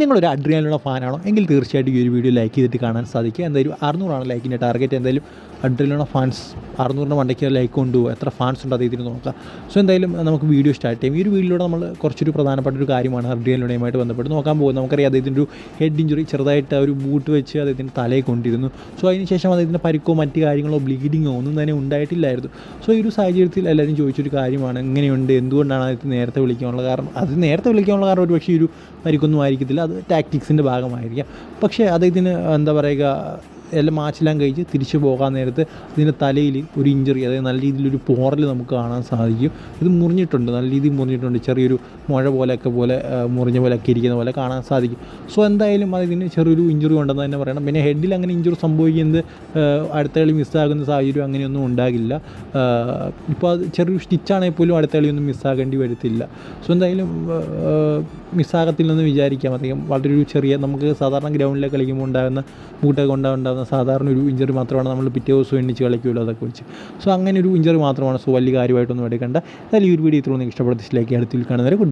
നിങ്ങളൊരു അഡ്രിയാനുള്ള ഫാനാണോ? എങ്കിൽ തീർച്ചയായിട്ടും ഈ ഒരു വീഡിയോ ലൈക്ക് ചെയ്തിട്ട് കാണാൻ സാധിക്കുക. എന്തായാലും അറുന്നൂറാണ് ലൈക്കിന്റെ ടാർഗറ്റ് എന്തായാലും അഡ്രിയാലുള്ള ഫാൻസ് അറുന്നൂറിന്റെ വണ്ടിക്ക് ലൈക്ക് കൊണ്ടുപോകും. എത്ര ഫാൻസ് ഉണ്ട് അതേ ഇതിന് നോക്കാം. സോ എന്തായാലും നമുക്ക് വീഡിയോ സ്റ്റാർട്ട് ചെയ്യും. ഈ ഒരു വീഡിയോയിലൂടെ നമ്മൾ കുറച്ചൊരു പ്രധാനപ്പെട്ട ഒരു കാര്യമാണ് അഡ്രിയാലുടെയുമായിട്ട് ബന്ധപ്പെട്ട് നോക്കാൻ പോകുന്നത്. നമുക്കറിയാം അദ്ദേഹത്തിന്റെ ഒരു ഹെഡ് ഇഞ്ചുറി ചെറുതായിട്ട് ഒരു ബൂട്ട് വെച്ച് അദ്ദേഹത്തിന്റെ തലയിൽ കൊണ്ടിരുന്നു. സോ അതിനുശേഷം അദ്ദേഹത്തിന്റെ പരിക്കോ മറ്റ് കാര്യങ്ങളോ ബ്ലീഡിങ്ങോ ഒന്നും തന്നെ ഉണ്ടായിട്ടില്ലായിരുന്നു. സോ ഈ ഒരു സാഹചര്യത്തിൽ എല്ലാവരും ചോദിച്ചൊരു കാര്യമാണ് എങ്ങനെയുണ്ട്? എന്തുകൊണ്ടാണ് അദ്ദേഹത്തെ നേരത്തെ വിളിക്കാനുള്ള കാരണം? അത് നേരത്തെ വിളിക്കാനുള്ള കാരണം ഒരു പക്ഷേ ഒരു പരിക്കൊന്നും ആയിരിക്കത്തില്ല. അത് ടാക്ടിക്സിന്റെ ഭാഗമായിരിക്കാം. പക്ഷേ അദ്ദേഹത്തിന് എന്താ പറയുക എല്ലാം മാച്ചെല്ലാം കഴിച്ച് തിരിച്ചു പോകാൻ നേരത്ത് ഇതിന്റെ തലയിൽ ഒരു ഇഞ്ചറി അതായത് നല്ല രീതിയിലൊരു പോറൽ നമുക്ക് കാണാൻ സാധിക്കും. ഇത് മുറിഞ്ഞിട്ടുണ്ട് നല്ല രീതിയിൽ മുറിഞ്ഞിട്ടുണ്ട്. ചെറിയൊരു മുഴ പോലെയൊക്കെ പോലെ മുറിഞ്ഞ പോലെയൊക്കെ ഇരിക്കുന്ന പോലെ കാണാൻ സാധിക്കും. സോ എന്തായാലും അതിന് ചെറിയൊരു ഇഞ്ചുറി ഉണ്ടെന്ന് തന്നെ പറയണം. പിന്നെ ഹെഡിൽ അങ്ങനെ ഇഞ്ചുറി സംഭവിക്കുന്നത് അടുത്ത കളി മിസ്സാകുന്ന സാഹചര്യം അങ്ങനെയൊന്നും ഉണ്ടാകില്ല. ഇപ്പോൾ അത് ചെറിയൊരു സ്റ്റിച്ചാണെങ്കിൽ പോലും അടുത്ത കളിയൊന്നും മിസ്സാകേണ്ടി വരത്തില്ല. സോ എന്തായാലും മിസ്സാകത്തില്ലെന്ന് വിചാരിക്കാം. അധികം വളരെ ഒരു ചെറിയ നമുക്ക് സാധാരണ ഗ്രൗണ്ടിലേക്ക് കളിക്കുമ്പോൾ ഉണ്ടാകുന്ന ബൂട്ടൊക്കെ ഉണ്ടാകുന്ന സാധാരണ ഒരു ഇഞ്ചറി മാത്രമാണ് നമ്മൾ പിറ്റേ ദിവസം എണ്ണിച്ച് കളിക്കുമല്ലോ അതൊക്കെ വെച്ച്. സോ അങ്ങനെ ഒരു ഇഞ്ചറി മാത്രമാണ്. സോ വലിയ കാര്യമായിട്ടൊന്നും എടുക്കേണ്ട. എന്തായാലും ഈ ഒരു വീഡിയോ ഇത്രയൊന്നും ഇഷ്ടപ്പെടുത്തിലേക്ക് അടുത്തിൽ കാണുന്നവരെ